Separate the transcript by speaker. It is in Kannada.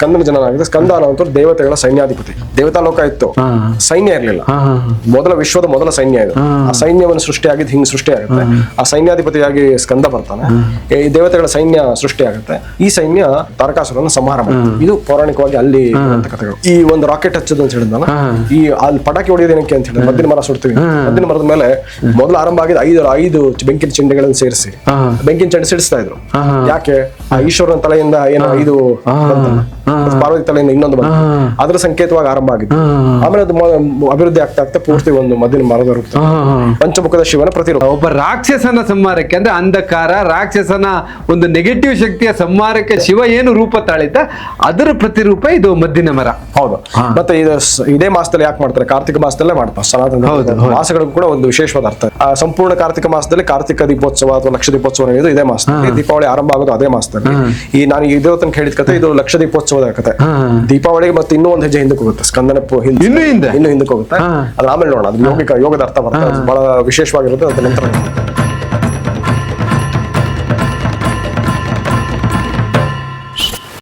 Speaker 1: ಸ್ಕಂದನ ಜನನ ಆಗಿದೆ. ಸ್ಕಂದ ಅನ್ನೋಂಥವ್ರು ದೇವತೆಗಳ ಸೈನ್ಯಾಧಿಪತಿ. ದೇವತಾ ಲೋಕ ಇತ್ತು. ಸೈನ್ಯ ಇರಲಿಲ್ಲ. ಮೊದಲ ವಿಶ್ವದ ಮೊದಲ ಸೈನ್ಯ ಇದು. ಆ ಸೈನ್ಯವನ್ನು ಸೃಷ್ಟಿಯಾಗಿದ್ದು ಹಿಂಗ್ ಸೃಷ್ಟಿ ಆಗುತ್ತೆ. ಆ ಸೈನ್ಯಾಧಿಪತಿಯಾಗಿ ಸ್ಕಂದ ಬರ್ತಾನೆ. ಈ ದೇವತೆಗಳ ಸೈನ್ಯ ಸೃಷ್ಟಿ ಆಗುತ್ತೆ. ಈ ಸೈನ್ಯ ತಾರಕಾಸುರನ ಸಂಹಾರ ಮಾಡುತ್ತೆ ಇದು ಪೌರಾಣಿಕವಾಗಿ ಅಲ್ಲಿ ಕಥೆಗಳು. ಈ ಒಂದು ರಾಕೆಟ್ ಹಚ್ಚೋದು ಅಂತ ಹೇಳಿದ್ನಲ್ಲ ಈ ಅಲ್ಲಿ ಪಟಾಕಿ ಹೊಡೆಯೋದೇನಕ್ಕೆ ಅಂತ ಹೇಳಿದ್ರೆ ಮದ್ದಿನ ಮರ ಸುಡ್ತೀವಿ. ಮದ್ದಿನ ಮರದ ಮೇಲೆ ಮೊದಲು ಆರಂಭ ಆಗಿದ್ದು ಐದು ಐದು ಬೆಂಕಿನ ಚೆಂಡೆಗಳನ್ನು ಸೇರಿಸಿ. ಬೆಂಕಿನ ಚೆಂಡೆ ಸಿಡಿಸ್ತಾ ಇದ್ರು. ಯಾಕೆ? ಆ ಈಶ್ವರನ ತಲೆಯಿಂದ ಏನೋ ಐದು ಪಾರ್ವತಿ ತಲೆಯಿಂದ ಇನ್ನೊಂದು ಬಂತು. ಅದ್ರ ಸಂಕೇತವಾಗಿ ಆರಂಭ ಆಗಿತ್ತು. ಆಮೇಲೆ ಅದು ಅಭಿವೃದ್ಧಿ ಆಗ್ತಾ ಆಗ್ತಾ ಪೂರ್ತಿ ಒಂದು ಮದ್ದಿನ ಮರದ ರೂಪ. ಪಂಚಮುಖದ ಶಿವನ ಪ್ರತಿರೂಪ.
Speaker 2: ಒಬ್ಬ ರಾಕ್ಷಸನ ಸಂಹಾರಕ್ಕೆ ಅಂದ್ರೆ ಅಂಧಕಾರ ರಾಕ್ಷಸನ ಒಂದು ನೆಗೆಟಿವ್ ಶಕ್ತಿಯ ಸಂಹಾರಕ್ಕೆ ಶಿವ ಏನು ರೂಪ ತಾಳಿದ್ದ? ಅದರ ಪ್ರತಿರೂಪ ಇದು ಮದ್ದಿನ ಮರ.
Speaker 1: ಹೌದು. ಮತ್ತೆ ಇದು ಇದೇ ಮಾಸದಲ್ಲಿ ಯಾಕೆ ಮಾಡ್ತಾರೆ? ಕಾರ್ತಿಕ ಮಾಸದಲ್ಲೇ ಮಾಡ್ತಾರೆ. ಸನಾತನ ಮಾಸಗಳಿಗೂ ಕೂಡ ಒಂದು ವಿಶೇಷವಾದ ಅರ್ಥ. ಆ ಸಂಪೂರ್ಣ ಕಾರ್ತಿಕ ಮಾಸದಲ್ಲಿ ಕಾರ್ತಿಕ ದೀಪೋತ್ಸವ ಅಥವಾ ಲಕ್ಷ ದೀಪೋತ್ಸವ ಇದೇ ಮಾಸದಲ್ಲಿ. ದೀಪಾವಳಿ ಆರಂಭ ಆಗೋದು ಅದೇ ಮಾಸದಲ್ಲಿ. ಈ ನಾನು ಇದೇ ತನಕ ಹೇಳಿದ ಕಥೆ ಇದು ಲಕ್ಷ ದೀಪೋತ್ಸವದ ಕತೆ
Speaker 2: ಹಾ.
Speaker 1: ದೀಪಾವಳಿಗೆ ಮತ್ತೆ ಇನ್ನೂ ಒಂದು ಹೆಜ್ಜೆ ಹಿಂದಕ್ಕೆ ಹೋಗುತ್ತೆ. ಸ್ಕಂದನ ಹಿಂದೆ.
Speaker 2: ಇನ್ನು ಹಿಂದೆ?
Speaker 1: ಇನ್ನು ಹಿಂದಕ್ಕೆ ಹೋಗುತ್ತೆ. ಅದ್ರ ಆಮೇಲೆ ನೋಡೋಣ. ಅದು ಯೋಗಿಕ ಯೋಗದ ಅರ್ಥ ಬರ್ತದೆ. ಬಹಳ ವಿಶೇಷವಾಗಿರುತ್ತೆ. ಅದ್ರ ನಂತರ